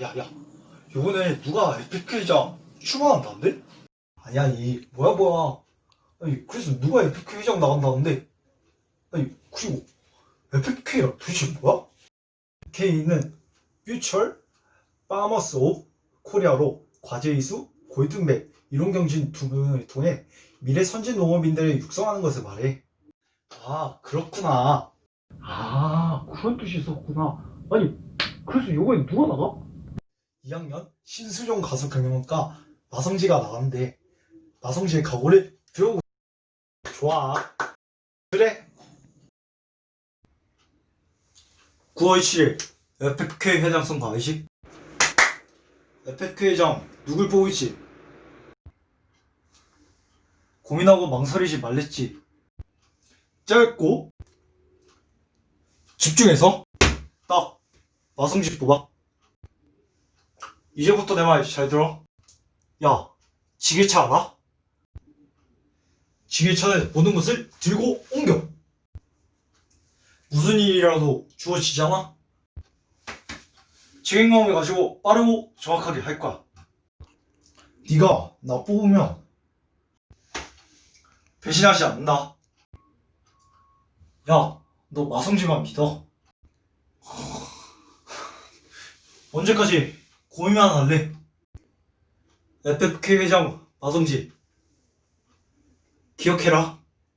야야 요번에 누가 FK 회장 출마한다는데? 아니 아니 뭐야 뭐야 아니 그래서 누가 FK 회장 나간다는데 아니 그리고 FK가 도대체 뭐야? FK는 퓨처 파머스 오브 코리아로 과제 이수, 골든백 이론 경진 등을 통해 미래 선진 농업인들을 육성하는 것을 말해. 아 그렇구나. 아 그런 뜻이 있었구나. 아니 그래서 요번에 누가 나가? 2학년 신수종 가수 경영학과 나성지가 나갔는데 나성지의 각오를 들어보고 좋아. 그래. 9월 7일 FK 회장 선거 알지? FK 회장 누굴 뽑을지 고민하고 망설이지 말랬지. 짧고 집중해서 딱 나성지 뽑아. 이제부터 내 말 잘 들어. 야, 지게차 알아? 지게차는 모든 것을 들고 옮겨. 무슨 일이라도 주어지잖아? 책임감을 가지고 빠르고 정확하게 할 거야. 네가 나 뽑으면 배신하지 않는다. 야, 너 마성지만 믿어. 언제까지 고민만 할래? FFK 회장 마성지 기억해라.